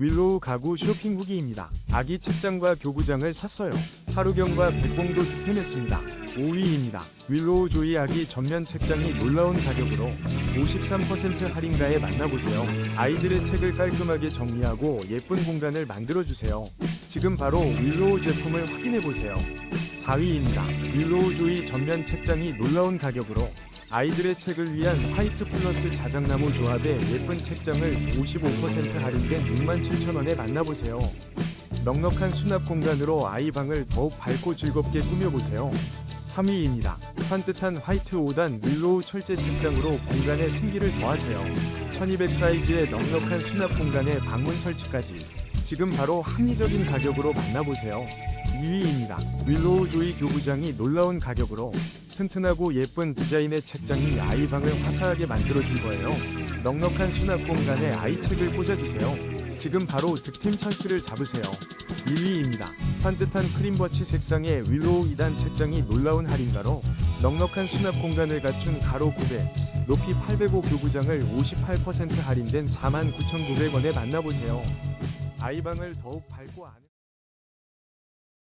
윌로우 가구 쇼핑 후기입니다. 아기 책장과 교구장을 샀어요. 하루경과 백봉도 득템했습니다. 5위입니다. 윌로우 조이 아기 전면 책장이 놀라운 가격으로 53% 할인가에 만나보세요. 아이들의 책을 깔끔하게 정리하고 예쁜 공간을 만들어주세요. 지금 바로 윌로우 제품을 확인해보세요. 4위입니다. 윌로우 조이 전면 책장이 놀라운 가격으로 아이들의 책을 위한 화이트 플러스 자작나무 조합의 예쁜 책장을 55% 할인된 67,000원에 만나보세요. 넉넉한 수납 공간으로 아이 방을 더욱 밝고 즐겁게 꾸며보세요. 3위입니다. 산뜻한 화이트 5단 윌로우 철제 책장으로 공간에 생기를 더하세요. 1200 사이즈의 넉넉한 수납 공간에 방문 설치까지 지금 바로 합리적인 가격으로 만나보세요. 2위입니다. 윌로우 조이 교구장이 놀라운 가격으로 튼튼하고 예쁜 디자인의 책장이 아이 방을 화사하게 만들어줄 거예요. 넉넉한 수납 공간에 아이 책을 꽂아주세요. 지금 바로 득템 찬스를 잡으세요. 1위입니다. 산뜻한 크림버치 색상의 윌로우 2단 책장이 놀라운 할인가로 넉넉한 수납 공간을 갖춘 가로 900, 높이 805 교구장을 58% 할인된 49,900원에 만나보세요. 아이방을 더욱 밝고 아는